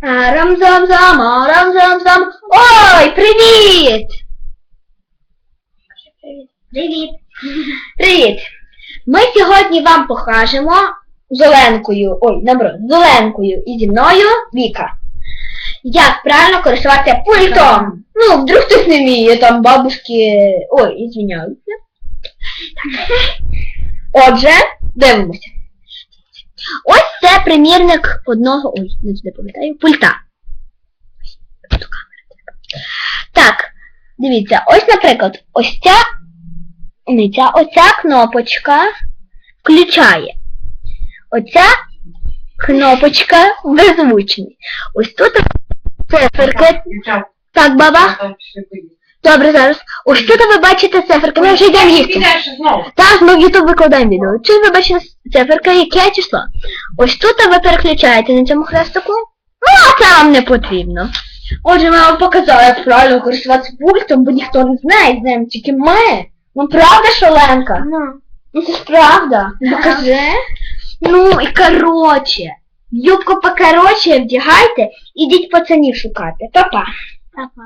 Арам-зам-зам, арам-зам-зам. Ой, привіт! Привіт. Привіт! Ми сьогодні вам покажемо з Оленкою, ой, наоборот, з Оленкою і зі мною Віка. Як правильно користуватися пультом. Ну, вдруг хтось не вміє, там бабушки. Ой, ізвиняюся. Отже, дивимося. Примірник одного. Ой, не туди пам'ятаю, пульта. Так, дивіться, ось, наприклад, ось ця не ця, оця кнопочка включає. Оця кнопочка беззвучний. Ось тут циферки. Так, баба. Добре, зараз. Ось тут ви бачите циферки. Ми вже йдемо їсти. Так, ми в YouTube викладаємо відео. Чи ви бачите циферка, яке число? Ось тут ви переключаєте на цьому хрестику. Ну, а це вам не потрібно. Отже, ми вам показали, як правильно користуватися пультом, бо ніхто не знає, знаємо тільки ми. Ну правда, Шоленка? Ну. Ну це ж правда. Покажи. Ну і короче. Юбку покороче вдягайте, ідіть пацанів шукати. Па-па. Папа.